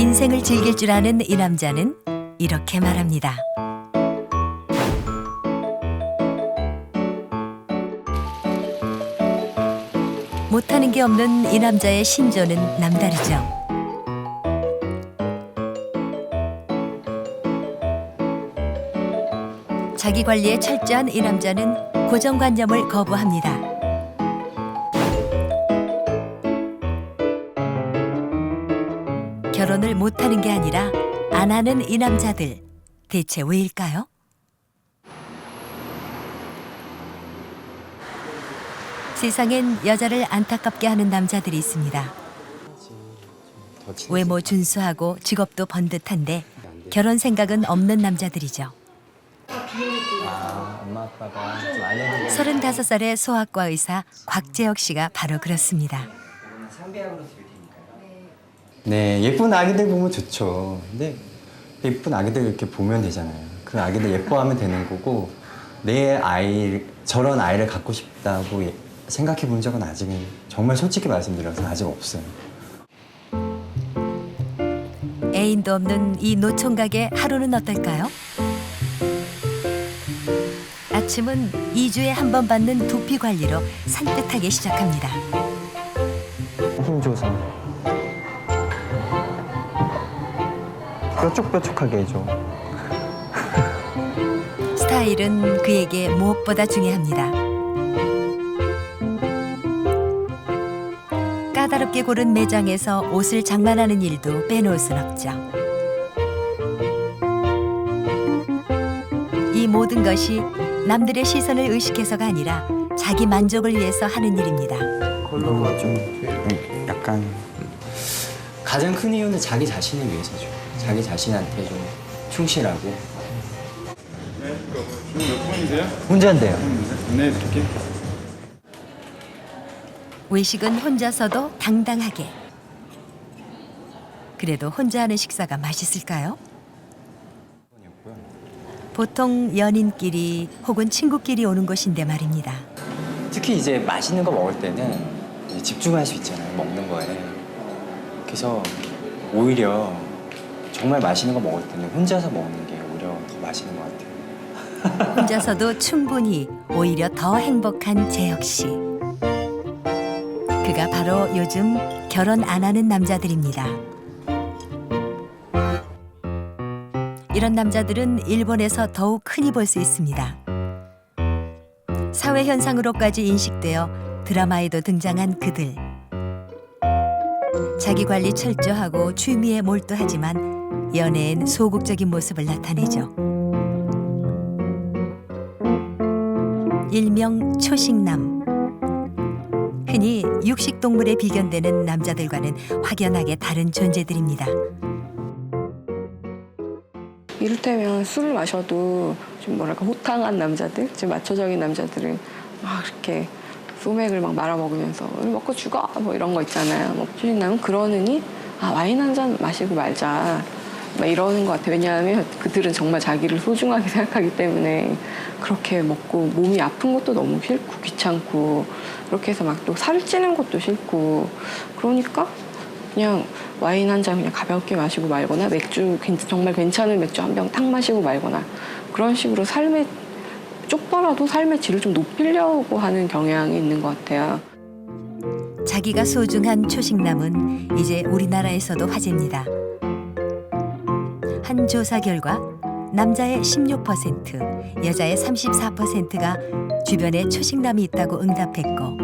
인생을 즐길 줄 아는 이 남자는 이렇게 말합니다. 못하는 게 없는 이 남자의 신조는 남다르죠. 자기 관리에 철저한 이 남자는 고정관념을 거부합니다. 결혼을 못하는 게 아니라 안 하는 이 남자들 대체 왜일까요? 세상엔 여자를 안타깝게 하는 남자들이 있습니다. 외모 준수하고 직업도 번듯한데 결혼 생각은 없는 남자들이죠. 알려주고 35살의 소아과 의사 곽재혁 씨가 바로 그렇습니다. 네, 예쁜 아기들 보면 좋죠. 근데 예쁜 아기들 이렇게 보면 되잖아요. 그 아기들 예뻐하면 되는 거고 내 아이 저런 아이를 갖고 싶다고 예- 생각해 본 적은 아직은 정말 솔직히 말씀드려서 아직 없어요. 애인도 없는 이 노총각의 하루는 어떨까요? 아침은 2주에 한 번 받는 두피 관리로 산뜻하게 시작합니다. 힘 줘서 뾰족뾰족하게 해줘. 스타일은 그에게 무엇보다 중요합니다. 까다롭게 고른 매장에서 옷을 장만하는 일도 빼놓을 순 없죠. 이 모든 것이 남들의 시선을 의식해서가 아니라 자기 만족을 위해서 하는 일입니다. 컬러가 좀 음, 약간 가장 큰 이유는 자기 자신을 위해서죠. 자기 자신한테 좀 충실하고 지금 몇 분이세요? 혼자인데요. 네, 드릴게요. 외식은 혼자서도 당당하게. 그래도 혼자 하는 식사가 맛있을까요? 보통 연인끼리 혹은 친구끼리 오는 곳인데 말입니다. 특히 이제 맛있는 거 먹을 때는 이제 집중할 수 있잖아요. 먹는 거에. 그래서 오히려 정말 맛있는 거 먹을 때는 혼자서 먹는 게 오히려 더 맛있는 것 같아요. 혼자서도 충분히 오히려 더 행복한 재혁 씨. 그가 바로 요즘 결혼 안 하는 남자들입니다. 이런 남자들은 일본에서 더욱 흔히 볼 수 있습니다. 사회 현상으로까지 인식되어 드라마에도 등장한 그들. 자기 관리 철저하고 취미에 몰두하지만 연애엔 소극적인 모습을 나타내죠. 일명 초식남. 흔히 육식 동물에 비견되는 남자들과는 확연하게 다른 존재들입니다. 이를테면 술을 마셔도 좀 뭐랄까 호탕한 남자들, 좀 마초적인 남자들은 막 이렇게 소맥을 막 말아 먹으면서 오늘 먹고 죽어 뭐 이런 거 있잖아요. 뭐 주인남은 그러느니 아 와인 한 잔 마시고 말자. 막 이러는 것 같아요. 왜냐하면 그들은 정말 자기를 소중하게 생각하기 때문에 그렇게 먹고 몸이 아픈 것도 너무 싫고 귀찮고 그렇게 해서 막 또 살을 찌는 것도 싫고 그러니까 그냥 와인 한 잔 그냥 가볍게 마시고 말거나 맥주 괜- 정말 괜찮은 맥주 한 병 탁 마시고 말거나 그런 식으로 삶의 쪽더라도 삶의 질을 좀 높이려고 하는 경향이 있는 것 같아요. 자기가 소중한 초식남은 이제 우리나라에서도 화제입니다. 한 조사 결과 남자의 16%, 여자의 34%가 주변에 초식남이 있다고 응답했고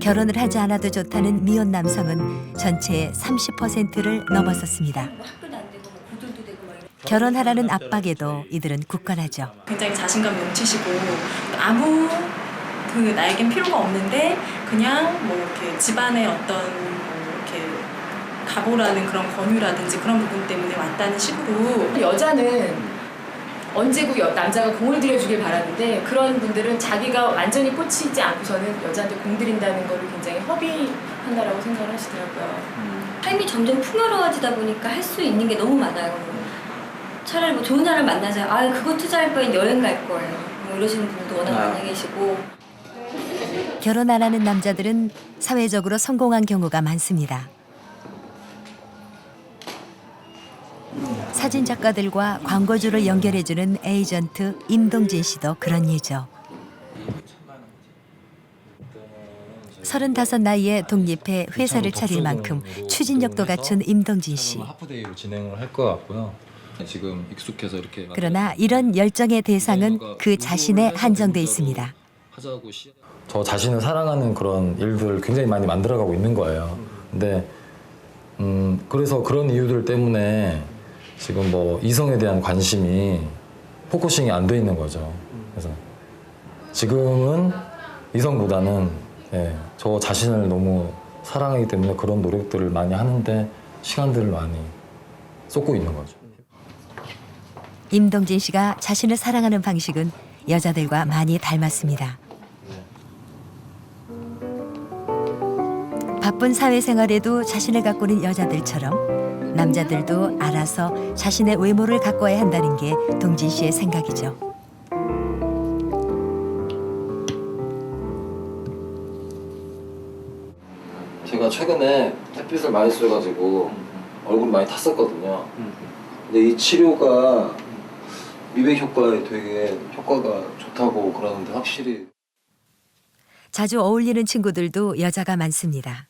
결혼을 하지 않아도 좋다는 미혼 남성은 전체의 30%를 넘어섰습니다. 결혼하라는 압박에도 이들은 굳건하죠. 굉장히 자신감 넘치시고 아무 그 나에겐 필요가 없는데 그냥 뭐 이렇게 집안의 어떤 뭐 이렇게 가보라는 그런 권유라든지 그런 부분 때문에 왔다는 식으로 여자는 언제고 여- 남자가 공을 들여주길 바라는데 그런 분들은 자기가 완전히 꽂히지 않고서는 여자한테 공 들인다는 거를 굉장히 허비한다라고 생각을 하시더라고요. 삶이 점점 풍요로워지다 보니까 할 수 있는 게 너무 많아요. 차라리 뭐 좋은 사람 만나자. 아, 그거 투자할 바엔 여행 갈 거예요. 뭐 이러시는 분도 워낙 아. 많이 계시고. 결혼 안 하는 남자들은 사회적으로 성공한 경우가 많습니다. 사진 작가들과 광고주를 연결해주는 에이전트 임동진 씨도 그런 예죠. 서른다섯 나이에 독립해 회사를 차릴 만큼 추진력도 갖춘 임동진 씨. 하프데이로 진행을 할 것 같고요. 지금 익숙해서 이렇게 그러나 이런 열정의 대상은 그 자신에 한정돼 있습니다. 저 자신을 사랑하는 그런 일들을 굉장히 많이 만들어가고 있는 거예요. 근데 음 그래서 그런 이유들 때문에 지금 뭐 이성에 대한 관심이 포커싱이 안 돼 있는 거죠. 그래서 지금은 이성보다는 예, 저 자신을 너무 사랑하기 때문에 그런 노력들을 많이 하는데 시간들을 많이 쏟고 있는 거죠. 임동진 씨가 자신을 사랑하는 방식은 여자들과 많이 닮았습니다. 바쁜 사회생활에도 자신을 가꾸는 여자들처럼 남자들도 알아서 자신의 외모를 가꿔야 한다는 게 동진 씨의 생각이죠. 제가 최근에 햇빛을 많이 쐬가지고 얼굴이 많이 탔었거든요. 근데 이 치료가 미백 효과에 되게 효과가 좋다고 그러는데 확실히 자주 어울리는 친구들도 여자가 많습니다.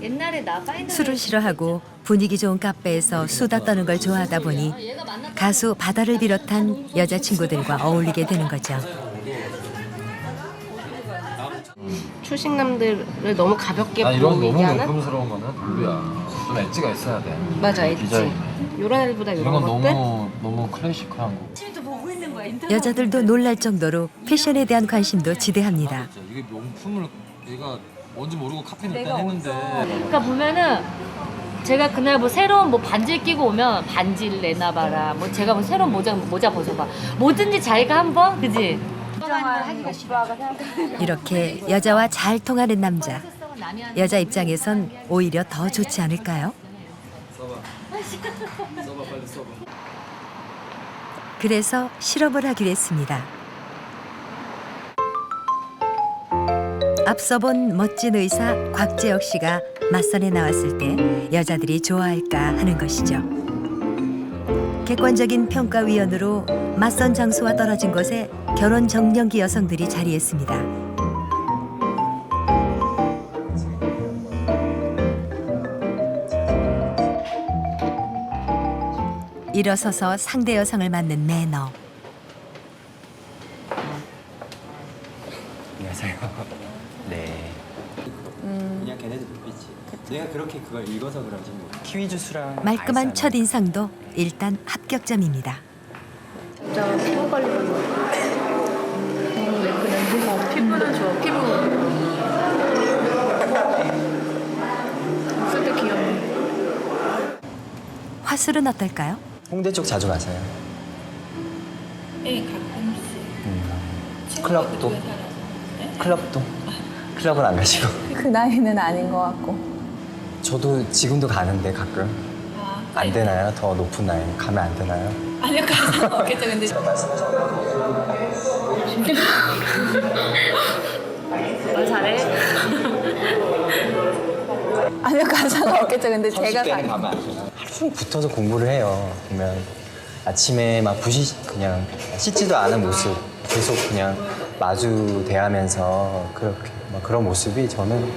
옛날에 나 파이널 술을 싫어하고 분위기 좋은 카페에서 수다 떠는 걸 좋아하다 보니 가수 바다를 비롯한 여자친구들과 어울리게 되는 거죠. 초식남들을 너무 가볍게 난 이런 너무 보이게 명품스러운 거는 별로야. 좀 엣지가 있어야 돼. 맞아 엣지 디자인. 이런 애들보다 이런 이런 건 것들 너무 너무 클래식한 거. 여자들도 놀랄 정도로 패션에 대한 관심도 지대합니다. 이게 명품을 얘가 뭔지 모르고 카피는 일단 했는데 그러니까 보면은 제가 그날 뭐 새로운 뭐 반지를 끼고 오면 반지를 내놔봐라. 뭐 제가 뭐 새로운 모자 모자 벗어봐. 뭐든지 자기가 한번 그지. 이렇게 여자와 잘 통하는 남자. 여자 입장에선 오히려 더 좋지 않을까요? 그래서 실험을 하기로 했습니다. 앞서 본 멋진 의사 곽재혁 씨가 맞선에 나왔을 때 여자들이 좋아할까 하는 것이죠. 객관적인 평가위원으로 맞선 장소와 떨어진 곳에 결혼 정년기 여성들이 자리했습니다. 일어서서 상대 여성을 맞는 매너. 안녕하세요. 네. 그냥 걔네들 눈빛이. 내가 그걸 읽어서 그런지 뭐. 키위 주스랑 말끔한 첫 인상도 일단 합격점입니다. 피부는 좋아. 피부. 쓸 때 귀엽네. 화술은 어떨까요? 홍대 쪽 자주 가세요? 네, 가끔씩. 음. 클럽도? 클럽도? 클럽은 안 가시고? 그 나이는 아닌 것 같고. 저도 지금도 가는데 가끔. 안 되나요? 더 높은 나이 가면 안 되나요? 아니요, 가서 없겠죠. 근데 말 잘해. 아니요, 가사가 없겠죠. 근데 제가 가, 가면 안? 하루 종일 붙어서 공부를 해요. 보면 아침에 막 부시 그냥 씻지도 않은 모습 계속 그냥 마주 대하면서 그렇게 막 그런 모습이 저는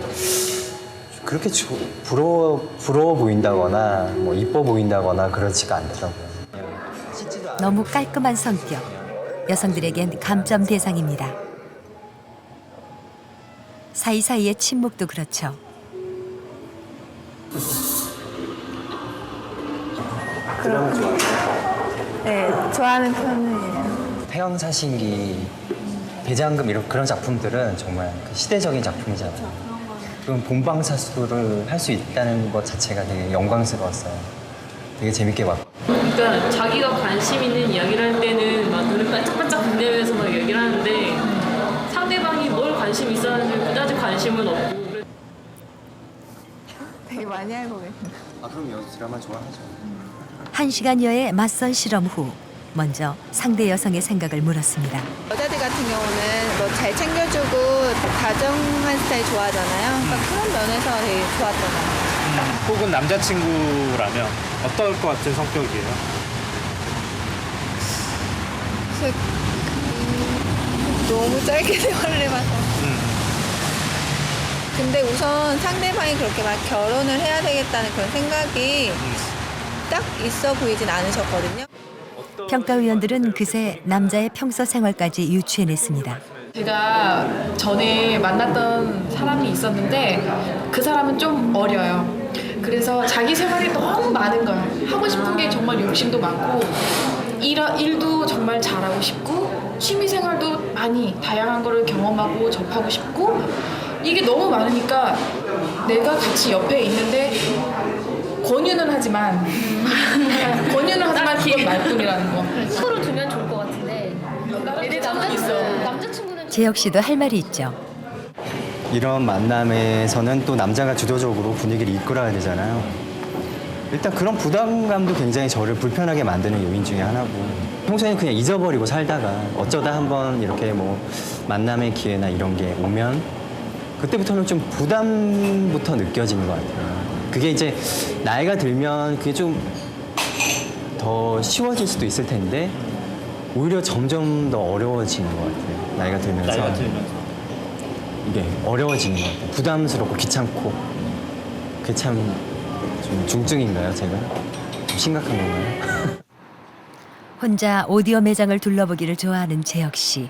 그렇게 조- 부러워 부러워 보인다거나 뭐 이뻐 보인다거나 그렇지가 않더라고요. 너무 깔끔한 성격. 여성들에겐 감점 대상입니다. 사이사이의 침묵도 그렇죠. 그런 좋아. 네, 좋아하는 편이에요. 태양사신기, 대장금 이런 그런 작품들은 정말 그 시대적인 작품이잖아요. 그럼 본방사수를 할 수 있다는 것 자체가 되게 영광스러웠어요. 되게 재밌게 봤고. 그러니까 자기가 관심 있는 이야기를 할 때는 막 눈을 반짝반짝 빛내면서 막 얘기를 하는데 상대방이 뭘 관심 있어 하는지 그다지 관심은 없고 그래- 되게 많이 알고 계세요. 아 그럼 여 드라마 좋아하죠. 한 시간여의 맞선 실험 후 먼저 상대 여성의 생각을 물었습니다. 여자들 같은 경우는 뭐 잘 챙겨주고 다정한 스타일 좋아하잖아요. 그러니까 그런 면에서 되게 좋았던 것 같아요. 혹은 남자친구라면 어떨 것 같은 성격이에요? 그래서 음, 너무 짧게 생활을 해봐서. 근데 우선 상대방이 그렇게 막 결혼을 해야 되겠다는 그런 생각이 딱 있어 보이진 않으셨거든요. 평가위원들은 그새 남자의 평소 생활까지 유추해냈습니다. 제가 전에 만났던 사람이 있었는데 그 사람은 좀 어려요. 그래서 자기 생활이 너무 많은 거예요. 하고 싶은 게 정말 욕심도 많고 일, 일도 정말 잘하고 싶고 취미 생활도 많이 다양한 거를 경험하고 접하고 싶고 이게 너무 많으니까 내가 같이 옆에 있는데 권유는 하지만 권유는 하지만 그건 말뿐이라는 거. 서로 두면 좋을 것 같은데. 내 남자 있어. 남자친구는 재혁 씨도 할 말이 있죠. 이런 만남에서는 또 남자가 주도적으로 분위기를 이끌어야 되잖아요. 일단 그런 부담감도 굉장히 저를 불편하게 만드는 요인 중에 하나고 평소에는 그냥 잊어버리고 살다가 어쩌다 한번 이렇게 뭐 만남의 기회나 이런 게 오면 그때부터는 좀 부담부터 느껴지는 것 같아요. 그게 이제 나이가 들면 그게 좀 더 쉬워질 수도 있을 텐데 오히려 점점 더 어려워지는 것 같아요. 나이가 들면서. 나이가 들면서. 이게 어려워지는 것 같아요. 부담스럽고 귀찮고. 그게 참 좀 중증인가요, 제가? 좀 심각한 건가요? 혼자 오디오 매장을 둘러보기를 좋아하는 재혁 씨.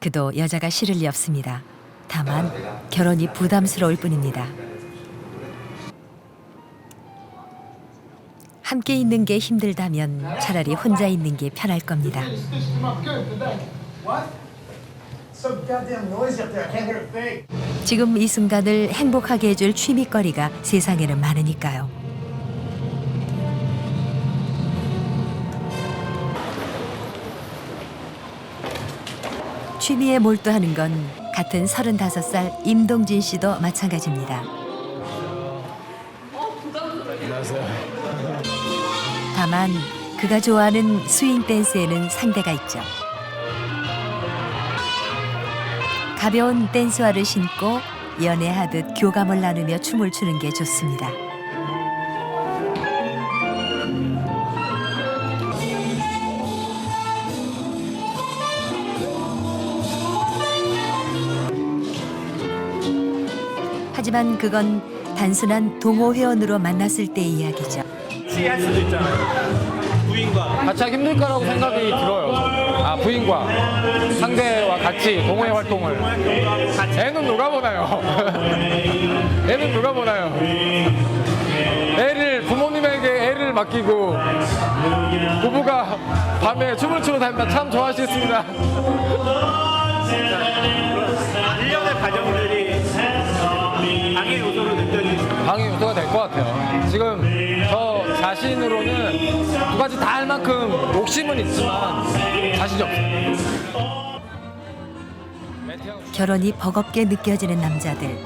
그도 여자가 싫을 리 없습니다. 다만 결혼이 부담스러울 뿐입니다. 함께 있는 게 힘들다면 차라리 혼자 있는 게 편할 겁니다. 지금 이 순간을 행복하게 해줄 취미거리가 세상에는 많으니까요. 취미에 몰두하는 건 같은 35살 임동진 씨도 마찬가지입니다. 다만 그가 좋아하는 스윙 댄스에는 상대가 있죠. 가벼운 댄스화를 신고 연애하듯 교감을 나누며 춤을 추는 게 좋습니다. 하지만 그건 단순한 동호 회원으로 만났을 때의 이야기죠. 취할 수도 있잖아요. 부인과 같이 하기 힘들 거라고 생각이 들어요. 아 부인과 상대와 같이 동호회 활동을. 애는 누가 보나요? 애는 누가 보나요? 애를 부모님에게 애를 맡기고 부부가 밤에 춤을 추고 다닌다 참 좋아하시겠습니다. 1년의 과정들이 방해 요소로 느껴지시죠? 방해 요소가 될 것 같아요. 지금 저 자신으로는 두 가지 다 할 만큼 욕심은 있지만 자신이 없어요. 결혼이 버겁게 느껴지는 남자들.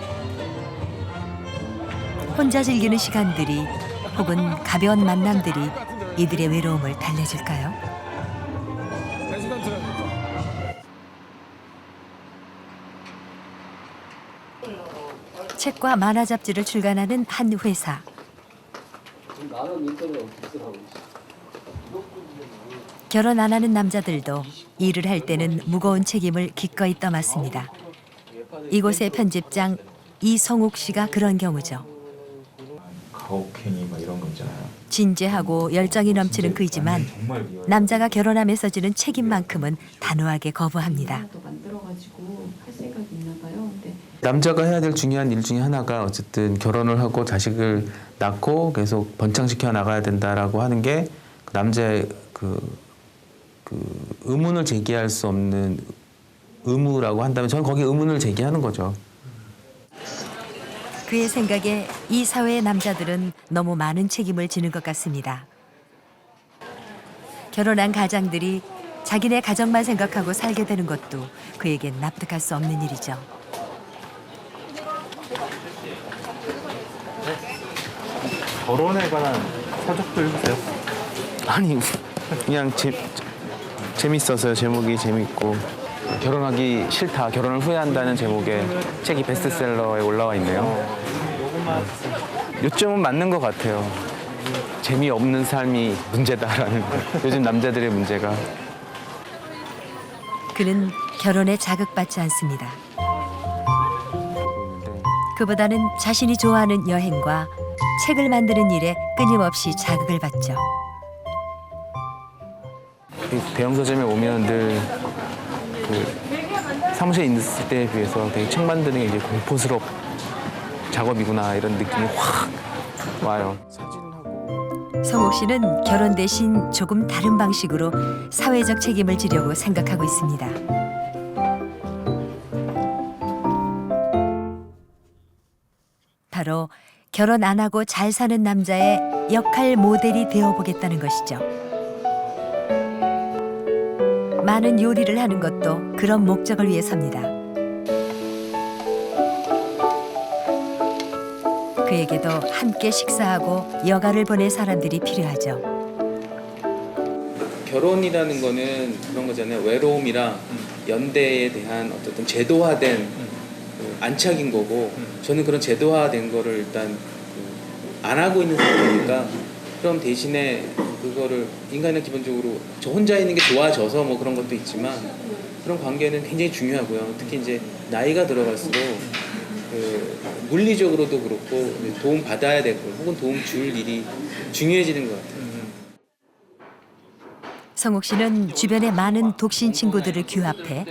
혼자 즐기는 시간들이 혹은 가벼운 만남들이 이들의 외로움을 달래줄까요? 책과 만화 잡지를 출간하는 한 회사. 결혼 안 하는 남자들도 일을 할 때는 무거운 책임을 기꺼이 떠맡습니다. 이곳의 편집장 이성욱 씨가 그런 경우죠. 가혹행위 막 이런 거 있잖아요. 진지하고 열정이 넘치는 그이지만. 남자가 결혼하면서 지는 책임만큼은 단호하게 거부합니다. 남자가 해야 될 중요한 일 중에 하나가 어쨌든 결혼을 하고 자식을 낳고 계속 번창시켜 나가야 된다라고 하는 게 남자의 그, 그 의문을 제기할 수 없는 의무라고 한다면 저는 거기에 의문을 제기하는 거죠. 그의 생각에 이 사회의 남자들은 너무 많은 책임을 지는 것 같습니다. 결혼한 가장들이 자기네 가정만 생각하고 살게 되는 것도 그에겐 납득할 수 없는 일이죠. 결혼에 관한 서적도 읽으세요? 아니 그냥 재, 재밌어서요. 제목이 재밌고 결혼하기 싫다, 결혼을 후회한다는 제목의 책이 베스트셀러에 올라와 있네요. 요점은 맞는 것 같아요. 재미없는 삶이 문제다라는 요즘 남자들의 문제가. 그는 결혼에 자극받지 않습니다. 그보다는 자신이 좋아하는 여행과 책을 만드는 일에 끊임없이 자극을 받죠. 이 대형 서점에 오면 늘그 사무실에 있을 때에 비해서 되게 책 만드는 게 이제 공포스럽 작업이구나 이런 느낌이 확 와요. 성욱 씨는 결혼 대신 조금 다른 방식으로 사회적 책임을 지려고 생각하고 있습니다. 바로 결혼 안 하고 잘 사는 남자의 역할 모델이 되어 보겠다는 것이죠. 많은 요리를 하는 것도 그런 목적을 위해서입니다. 그에게도 함께 식사하고 여가를 보낼 사람들이 필요하죠. 결혼이라는 거는 그런 거잖아요. 외로움이랑 연대에 대한 어떤 제도화된 그 안착인 거고 저는 그런 제도화된 거를 일단 그안 하고 있는 상태니까 그럼 대신에 그거를 인간은 기본적으로 저 혼자 있는 게 좋아져서 뭐 그런 것도 있지만 그런 관계는 굉장히 중요하고요. 특히 이제 나이가 들어갈수록 그 물리적으로도 그렇고 도움 받아야 되고 혹은 도움 줄 일이 중요해지는 것 같아요. 성욱 씨는 주변의 많은 독신 친구들을 규합해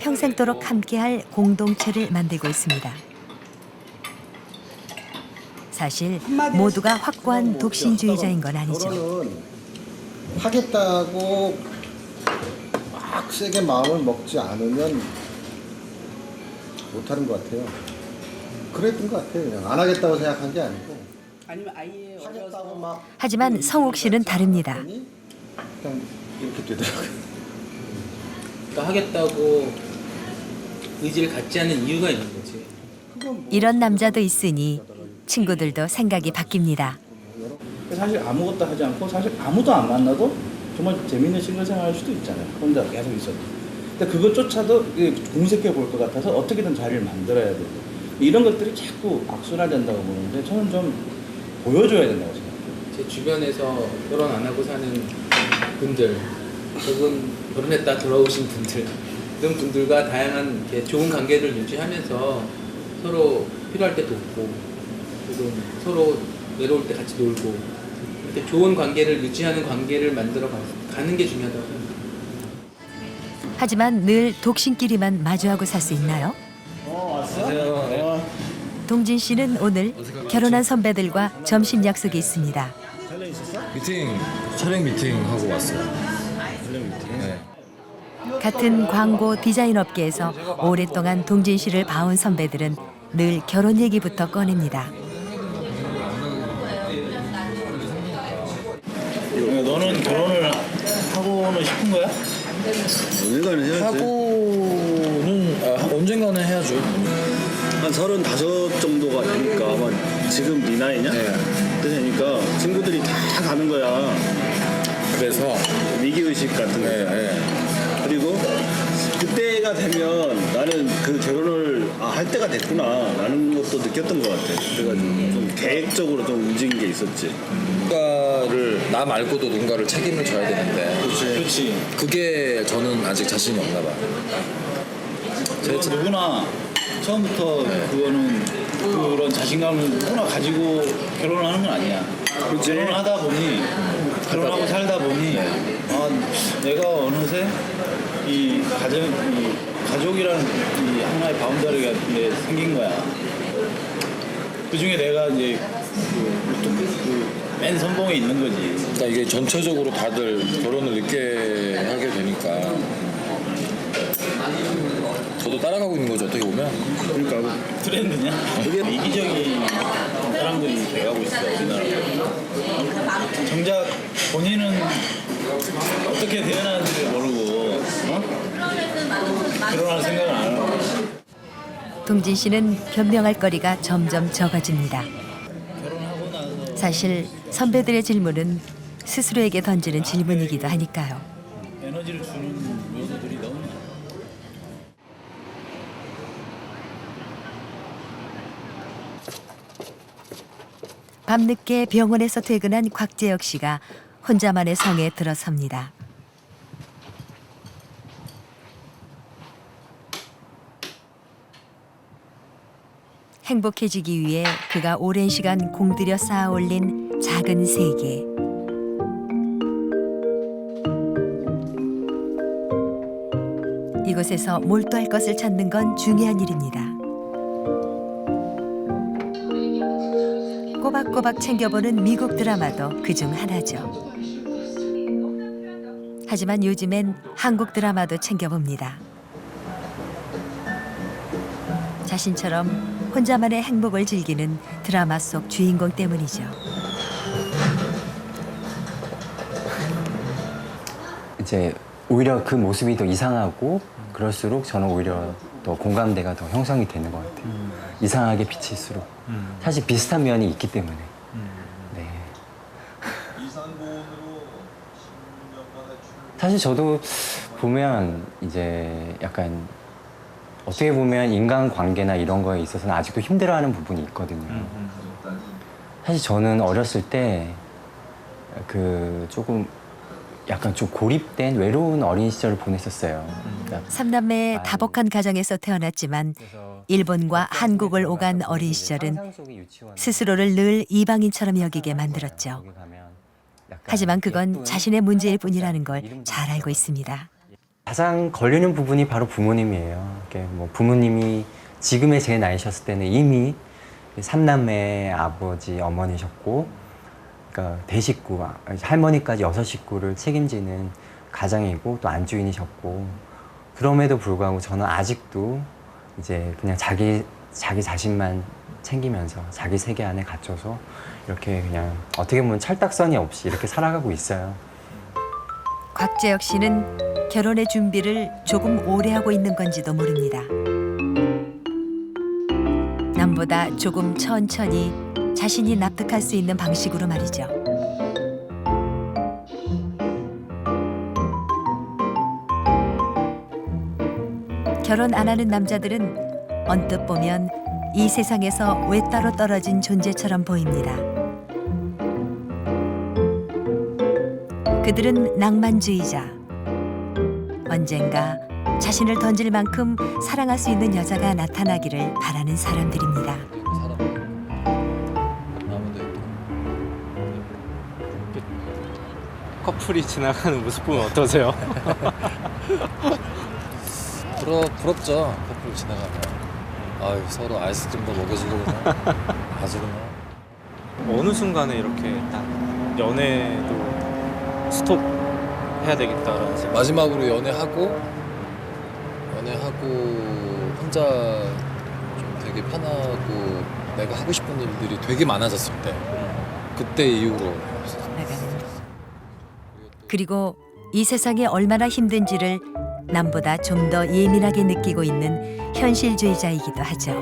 평생도록 함께할 공동체를 만들고 있습니다. 사실 모두가 확고한 독신주의자인 건 아니죠. 결혼은 하겠다고 막 세게 마음을 먹지 않으면 못하는 것 같아요. 그랬던 것 같아요. 그냥 안 하겠다고 생각한 게 아니고. 아니면 아예 하겠다고 막 하지만 성욱 씨는 다릅니다. 그냥 이렇게 되더라고요. 그러니까 하겠다고 의지를 갖지 않는 이유가 있는 거지. 이런 남자도 있으니 친구들도 생각이 바뀝니다. 사실 아무것도 하지 않고 사실 아무도 안 만나도 정말 재밌는 싱글 생활할 수도 있잖아요. 혼자 계속 있어도. 근데 그것조차도 공색해 볼 것 같아서 어떻게든 자리를 만들어야 되고 이런 것들이 자꾸 악순환된다고 보는데 저는 좀 보여줘야 된다고 생각해요. 제 주변에서 결혼 안 하고 사는 분들, 혹은 결혼했다 돌아오신 분들, 이런 분들과 다양한 이렇게 좋은 관계를 유지하면서 서로 필요할 때 돕고, 그리고 서로 외로울 때 같이 놀고, 이렇게 좋은 관계를 유지하는 관계를 만들어 가- 가는 게 중요하다고 생각해요. 하지만 늘 독신끼리만 마주하고 살 수 있나요? 안녕하세요. 동진 씨는 오늘 결혼한 선배들과 점심 약속이 있습니다. 미팅 촬영 미팅 하고 왔어요. 네. 같은 광고 디자인 업계에서 오랫동안 동진 씨를 봐온 선배들은 늘 결혼 얘기부터 꺼냅니다. 너는 결혼을 하고는 싶은 거야? 언젠가는 해야지. 하고는 아, 언젠가는 해야죠. 한 서른다섯 정도가 되니까 아마 지금 네 나이냐? 네. 되니까 친구들이 다 가는 거야. 그래서 위기 의식 같은 거. 네, 그리고 그때가 되면 나는 그 결혼을 아, 할 때가 됐구나 라는 것도 느꼈던 것 같아. 그래가지고 좀 계획적으로 좀 움직인 게 있었지. 누군가를 나 말고도 누군가를 책임을 져야 되는데 그렇지. 그게 저는 아직 자신이 없나 봐요. 제 누구나 처음부터 그거는 그런 자신감을 누구나 가지고 결혼을 하는 건 아니야. 결혼을 하다 보니 결혼하고 살다 보니 아 내가 어느새 이 가정 이 가족이라는 이 하나의 바운더리가 이제 생긴 거야. 그 중에 내가 이제 그맨 선봉에 있는 거지. 그러니까 이게 전체적으로 다들 결혼을 늦게 하게 되니까 저도 따라가고 있는 거죠 어떻게 보면. 그러니까 트렌드냐? 그게 이기적인 사람들이 돼가고 있어 우리나라. 정작 본인은 어떻게 대연하는지를 모르고 어? 결혼할 생각을 안 하고. 동진 씨는 변명할 거리가 점점 적어집니다. 사실 선배들의 질문은 스스로에게 던지는 질문이기도 하니까요. 에너지를 주는 요소들이 너무 많아. 밤늦게 병원에서 퇴근한 곽재혁 씨가 혼자만의 성에 들어섭니다. 행복해지기 위해 그가 오랜 시간 공들여 쌓아 올린 작은 세계. 이곳에서 몰두할 것을 찾는 건 중요한 일입니다. 꼬박꼬박 챙겨보는 미국 드라마도 그 중 하나죠. 하지만 요즘엔 한국 드라마도 챙겨봅니다. 자신처럼 혼자만의 행복을 즐기는 드라마 속 주인공 때문이죠. 이제 오히려 그 모습이 더 이상하고 그럴수록 저는 오히려 더 공감대가 더 형성이 되는 것 같아요. 이상하게 비칠수록 사실 비슷한 면이 있기 때문에. 네. 사실 저도 보면 이제 약간 어떻게 보면 인간 관계나 이런 거에 있어서는 아직도 힘들어하는 부분이 있거든요. 사실 저는 어렸을 때 그 조금 약간 좀 고립된 외로운 어린 시절을 보냈었어요. 그러니까 삼남매의 다복한 가정에서 태어났지만 일본과 한국을 오간 어린 시절은 스스로를 늘 이방인처럼 여기게 만들었죠. 하지만 그건 자신의 문제일 뿐이라는 걸 잘 알고 있습니다. 가장 걸리는 부분이 바로 부모님이에요. 뭐 부모님이 지금의 제 나이셨을 때는 이미 삼남매 아버지 어머니셨고, 그러니까 대식구 할머니까지 여섯 식구를 책임지는 가장이고 또 안주인이셨고, 그럼에도 불구하고 저는 아직도 이제 그냥 자기 자기 자신만 챙기면서 자기 세계 안에 갇혀서 이렇게 그냥 어떻게 보면 철딱선이 없이 이렇게 살아가고 있어요. 곽재혁 씨는 결혼의 준비를 조금 오래 하고 있는 건지도 모릅니다. 남보다 조금 천천히 자신이 납득할 수 있는 방식으로 말이죠. 결혼 안 하는 남자들은 언뜻 보면 이 세상에서 외따로 떨어진 존재처럼 보입니다. 그들은 낭만주의자. 언젠가 자신을 던질 만큼 사랑할 수 있는 여자가 나타나기를 바라는 사람들입니다. 커플이 지나가는 모습 보면 어떠세요? 부러, 부럽죠 커플 지나가면 아유 서로 아이스크림도 먹여주고 그냥 아주 그냥 어느 순간에 이렇게 딱 연애도 스톱 해야 되겠다라는 생각. 마지막으로 연애하고 연애하고 혼자 좀 되게 편하고 내가 하고 싶은 일들이 되게 많아졌을 때 그때 이후로 그리고 이 세상이 얼마나 힘든지를 남보다 좀 더 예민하게 느끼고 있는 현실주의자이기도 하죠.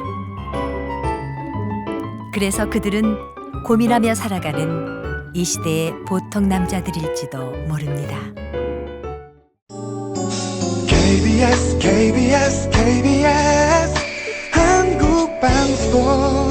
그래서 그들은 고민하며 살아가는 이 시대의 보통 남자들일지도 모릅니다. KBS KBS KBS 한국 방송